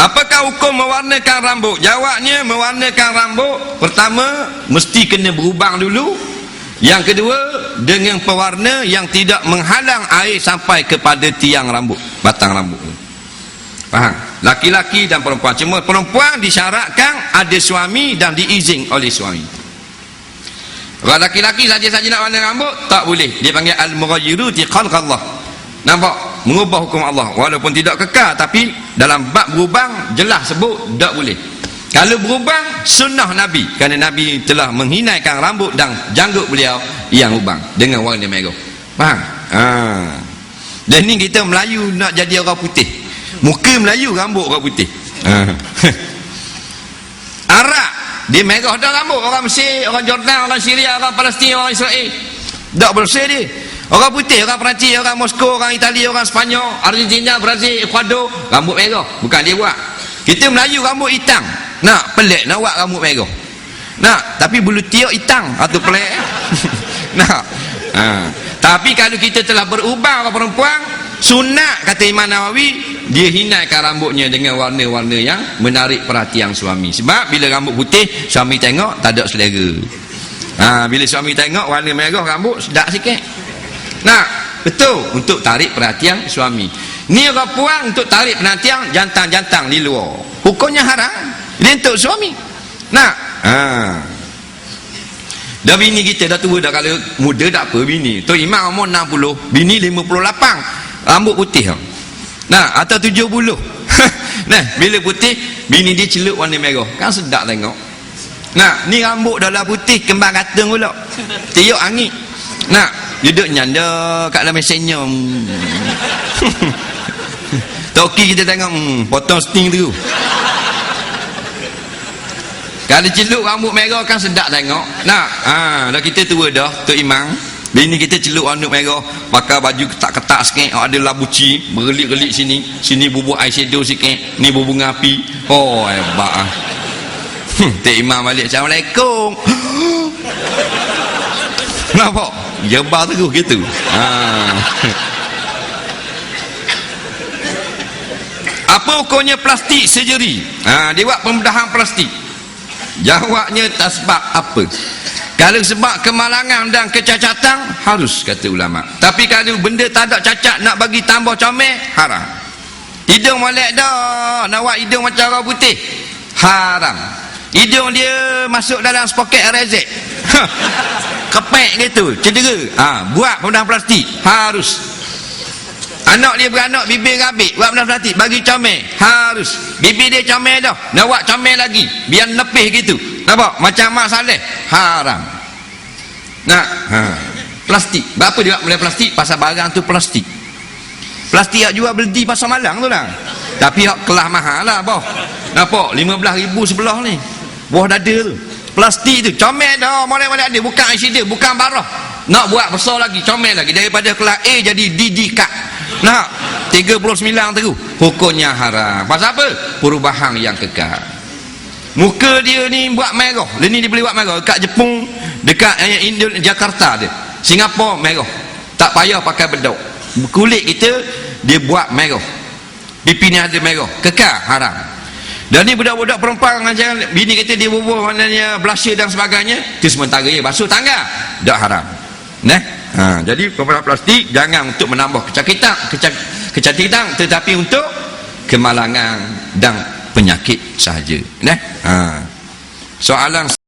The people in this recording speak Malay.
Apakah hukum mewarnakan rambut? Jawabnya mewarnakan rambut pertama mesti kena berubang dulu. Yang kedua dengan pewarna yang tidak menghalang air sampai kepada tiang rambut, batang rambut. Faham? Laki-laki dan perempuan. Cuma perempuan disyaratkan ada suami dan diizin oleh suami. Kalau laki-laki saja-saja nak warna rambut tak boleh. Dia panggil al-mughayyiruti khalqallah. Nampak? Mengubah hukum Allah. Walaupun tidak kekal tapi dalam bab berubang jelas sebut tak boleh. Kalau berubang sunnah Nabi. Kerana Nabi telah menghinaikan rambut dan janggut beliau yang ubang. Dengan warna merah faham? Ha. dan ni kita Melayu nak jadi orang putih. Muka Melayu rambut orang putih. Ha. Arab dia merah dah rambut. Orang Mesir, orang Jordan, orang Syria, orang Palestin, orang Israel. Tak bersih dia Orang putih, orang Perancis, orang Moskow, orang Itali, orang Sepanyol, Argentina, Brazil, Ecuador, rambut merah. Bukan dia buat. Kita Melayu rambut hitam. Nak pelik nak buat rambut merah. Nak, tapi bulu tiuk hitam atau pelik. nak. Ha. Tapi kalau kita telah berubah orang perempuan, sunat kata Imam Nawawi, dia hinaikan rambutnya dengan warna-warna yang menarik perhatian suami. Sebab bila rambut putih, suami tengok tak ada selera. Ha, bila suami tengok warna merah rambut sedap sikit. Nah, betul untuk tarik perhatian suami. Ni orang puang untuk tarik perhatian jantan-jantan di luar. Hukumnya haram. Dia untuk suami. Nah, ha. Dah bini kita dah tua dah kalau muda tak apa bini. Tu imam umur 60, bini 58. Rambut putih. Nah, atau 70. nah, bila putih, bini dia celup warna merah. Kan sedap tengok. Nah, ni rambut dah lah putih kembang katung pula. Tiup angin. Nah, duduk nyanda kat dalam mesinnya. Toki kita tengok hmm, potong sting tu. Kalau celup rambut merah kan sedap tengok. Nak, ha, dah kita tua dah, Tok Imam. Bini kita celup rambut merah, pakai baju ketak-ketak sikit, ada labuci, bergelik-gelik sini, sini bubuk eyeshadow sikit, ni berbunga api. Oh, hebat ah. Tok Imam balik, Assalamualaikum. Nampak? Jebar terus gitu. Ha. Apa hukumnya plastik surgery? Ha, dia buat pembedahan plastik. Jawabnya tak sebab apa. Kalau sebab kemalangan dan kecacatan, harus kata ulama. Tapi kalau benda tak ada cacat nak bagi tambah comel, haram. Hidung molek dah, nak buat hidung macam orang putih. Haram. Hidung dia masuk dalam spoket rezek. Kepek gitu, cedera. Ha, buat pembedahan plastik, harus. Anak dia beranak, bibir rabik, buat pembedahan plastik, bagi comel, harus. Bibir dia comel dah, nak buat comel lagi, biar nepih gitu. Nampak? Macam Mak Saleh, haram. Nak, ha. Plastik. Berapa dia buat pembedahan plastik? Pasal barang tu plastik. Plastik yang jual beli pasal malang tu lah. Tapi hak kelas mahal lah, boh. Nampak? 15 ribu sebelah ni. Buah dada tu plastik tu comel dah. Mana-mana ada. Bukan ICD bukan barah. Nak buat besar lagi comel lagi. Daripada kelas A jadi DD cut nak 39 tu hukumnya haram. Pasal apa? Perubahan yang kekal. Muka dia ni buat merah. Ni dia boleh buat merah. Dekat Jepun dekat eh, Indo Jakarta dia. Singapura merah. Tak payah pakai bedok kulit kita dia buat merah. Pipi ni ada merah. Kekal haram dan ni budak-budak perempuan jangan bini kita dia bubuh maknanya blusher dan sebagainya itu sementara ya basuh tangga. Tak haram. Nah ha, jadi pembelah plastik jangan untuk menambah kecantikan kecantikan tetapi untuk kemalangan dan penyakit sahaja. Nah ha. soalan